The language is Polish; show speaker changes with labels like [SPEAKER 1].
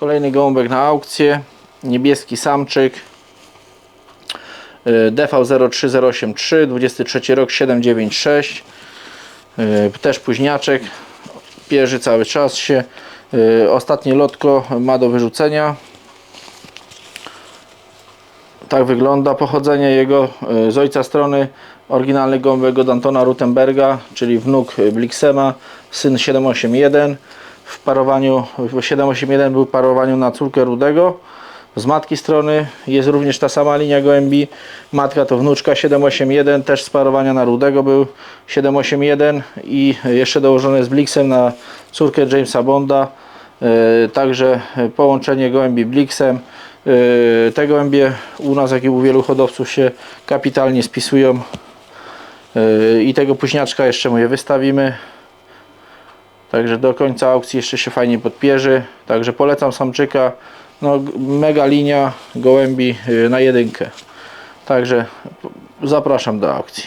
[SPEAKER 1] Kolejny gołąbek na aukcję. Niebieski samczyk. Y, DV03083, 23 rok 796. Y, Też późniaczek. Pierzy cały czas się. Y, Ostatnie lotko ma do wyrzucenia. Tak wygląda pochodzenie jego z ojca strony oryginalny gąbek od Antona Rutenberga, czyli wnuk Blixema, syn 781. W parowaniu w 781 był w parowaniu na córkę Rudego. Z matki strony jest również ta sama linia gołębi. Matka to wnuczka 781, też z parowania na Rudego był 781 i jeszcze dołożone jest Blixem na córkę Jamesa Bonda. E, Także połączenie gołębi Blixem. E, Te gołębie u nas, jak i u wielu hodowców się kapitalnie spisują. E, I tego późniaczka jeszcze mu je wystawimy. Także do końca aukcji jeszcze się fajnie podpierzy. Także polecam samczyka. No, mega linia gołębi y, na jedynkę. Także zapraszam do aukcji.